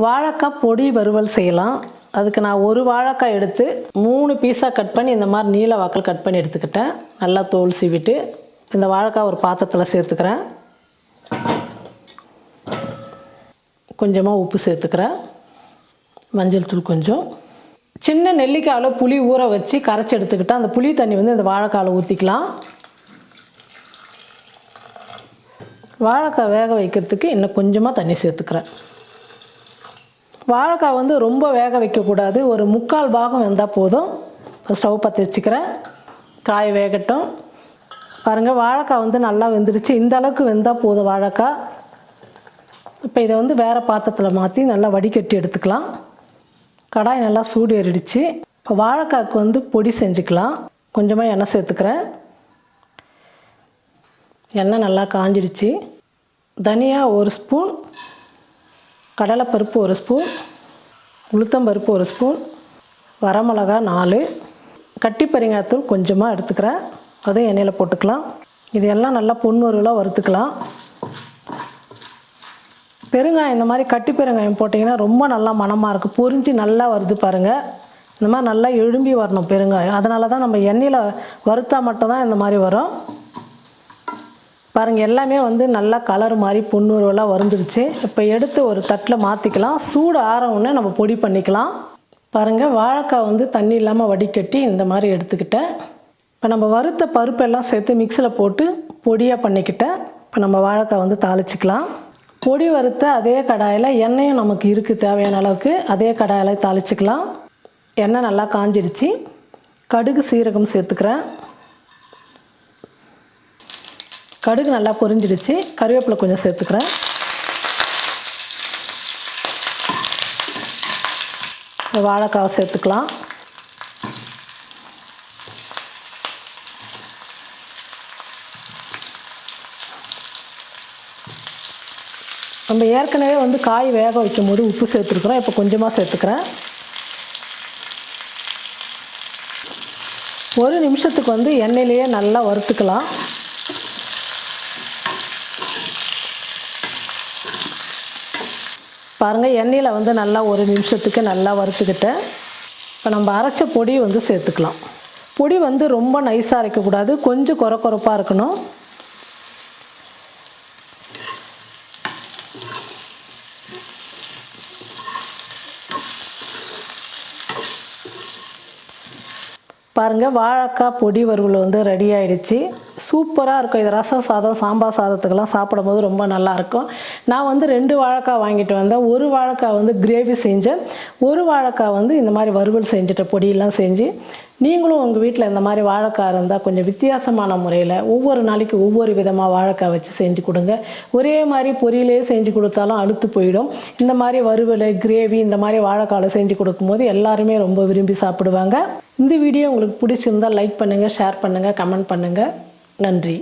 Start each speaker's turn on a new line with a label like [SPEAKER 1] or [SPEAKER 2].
[SPEAKER 1] வாழைக்காய் பொடி வறுவல் செய்யலாம். அதுக்கு நான் ஒரு வாழைக்காய் எடுத்து மூணு பீஸாக கட் பண்ணி இந்த மாதிரி நீல வாக்கில் கட் பண்ணி எடுத்துக்கிட்டேன். நல்லா தோல் சீவிட்டு இந்த வாழைக்காய் ஒரு பாத்திரத்தில் சேர்த்துக்கிறேன். கொஞ்சமாக உப்பு சேர்த்துக்கிறேன். மஞ்சள் தூள் கொஞ்சம். சின்ன நெல்லிக்காயில் புளி ஊற வச்சு கரைச்சி எடுத்துக்கிட்டால் அந்த புளி தண்ணி வந்து இந்த வாழைக்காயில் ஊற்றிக்கலாம் வாழைக்காய் வேக வைக்கிறதுக்கு இன்னும் கொஞ்சமாக தண்ணி சேர்த்துக்கிறேன். வாழைக்காய் வந்து ரொம்ப வேக வைக்கக்கூடாது. ஒரு முக்கால் பாகம் வெந்தால் போதும். இப்போ ஸ்டவ் பற்றி வச்சுக்கிறேன். காய் வேகட்டும். பாருங்கள் வாழைக்காய் வந்து நல்லா வெந்துடுச்சு இந்த அளவுக்கு வெந்தால் போதும் வாழைக்காய். இப்போ இதை வந்து வேறு பாத்திரத்தில் மாற்றி நல்லா வடிகட்டி எடுத்துக்கலாம். கடாய் நல்லா சூடு ஏறிடுச்சு. இப்போ வாழைக்காய்க்கு வந்து பொடி செஞ்சுக்கலாம். கொஞ்சமாக எண்ணெய் சேர்த்துக்கிறேன். எண்ணெய் நல்லா காஞ்சிடுச்சு. தனியாக ஒரு ஸ்பூன் கடலைப்பருப்பு ஒரு ஸ்பூன் உளுத்தம்பருப்பு ஒரு ஸ்பூன் வரமிளகா நாலு கட்டிப்பெருங்காயத்தூள் கொஞ்சமாக எடுத்துக்கிறேன். அதையும் எண்ணெயில் போட்டுக்கலாம். இது எல்லாம் நல்லா பொன்னுருளாக வறுத்துக்கலாம். பெருங்காயம் இந்த மாதிரி கட்டி பெருங்காயம் போட்டிங்கன்னா ரொம்ப நல்லா மணமாக இருக்குது பொரிஞ்சு நல்லா வருது பாருங்கள் இந்த மாதிரி நல்லா எழும்பி வரணும் பெருங்காயம். அதனால தான் நம்ம எண்ணெயில் வறுத்தா மட்டும்தான் இந்த மாதிரி வரும். பாருங்கள் எல்லாமே வந்து நல்லா கலர் மாதிரி பொன்னூறுவலாக வருந்துருச்சு. இப்போ எடுத்து ஒரு தட்டில் மாற்றிக்கலாம் சூடு ஆற நம்ம பொடி பண்ணிக்கலாம். பாருங்கள் வாழைக்காய் வந்து தண்ணி இல்லாமல் வடிகட்டி இந்த மாதிரி எடுத்துக்கிட்டேன். இப்போ நம்ம வறுத்த பருப்பெல்லாம் சேர்த்து மிக்சியில் போட்டு பொடியாக பண்ணிக்கிட்டேன். இப்போ நம்ம வாழைக்காய் வந்து தாளிச்சிக்கலாம். பொடி வறுத்த அதே கடாயில் எண்ணெயும் நமக்கு இருக்குது தேவையான அளவுக்கு அதே கடாயில் தாளிச்சிக்கலாம். எண்ணெய் நல்லா காஞ்சிடுச்சு கடுகு சீரகம் சேர்த்துக்கிறேன். கடுகு நல்லா பொரிஞ்சிடுச்சு. கருவேப்பிலை கொஞ்சம் சேர்த்துக்கிறேன். இந்த வாழைக்காவை சேர்த்துக்கலாம். நம்ம ஏற்கனவே வந்து காய் வேக வைக்கும் போது உப்பு சேர்த்துருக்குறோம். இப்போ கொஞ்சமாக சேர்த்துக்கிறேன். ஒரு நிமிஷத்துக்கு வந்து எண்ணெயிலேயே நல்லா வறுத்துக்கலாம். பாருங்கள் எண்ணெயில் வந்து நல்லா ஒரு நிமிஷத்துக்கு நல்லா வறுத்துக்கிட்டேன் இப்போ நம்ம அரைச்ச பொடி வந்து சேர்த்துக்கலாம். பொடி வந்து ரொம்ப நைஸாக அரைக்கக்கூடாது கொஞ்சம் குறை குறைப்பாக இருக்கணும். பாருங்கள் வாழைக்காய் பொடி வறுவல் வந்து ரெடி ஆயிடுச்சு. சூப்பராக இருக்கும். இது ரசம் சாதம் சாம்பார் சாதத்துக்கெல்லாம் சாப்பிடும்போது ரொம்ப நல்லாயிருக்கும் நான் வந்து ரெண்டு வாழைக்காய் வாங்கிட்டு வந்தேன். ஒரு வாழைக்காய் வந்து கிரேவி செஞ்சேன். ஒரு வாழைக்காய் வந்து இந்த மாதிரி வறுவல் செஞ்சுட்ட பொடியெல்லாம் செஞ்சு நீங்களும் உங்கள் வீட்டில் இந்த மாதிரி வாழைக்காய் இருந்தால் கொஞ்சம் வித்தியாசமான முறையில் ஒவ்வொரு நாளைக்கு ஒவ்வொரு விதமாக வாழைக்காய் வச்சு செஞ்சு கொடுங்க. ஒரே மாதிரி பொரியலே செஞ்சு கொடுத்தாலும் அழுத்து போயிடும். இந்த மாதிரி வறுவல் கிரேவி இந்த மாதிரி வாழைக்காயில் செஞ்சு கொடுக்கும்போது எல்லாருமே ரொம்ப விரும்பி சாப்பிடுவாங்க. இந்த வீடியோ உங்களுக்கு பிடிச்சிருந்தால் லைக் பண்ணுங்கள் ஷேர் பண்ணுங்கள் கமெண்ட் பண்ணுங்கள் நன்றி.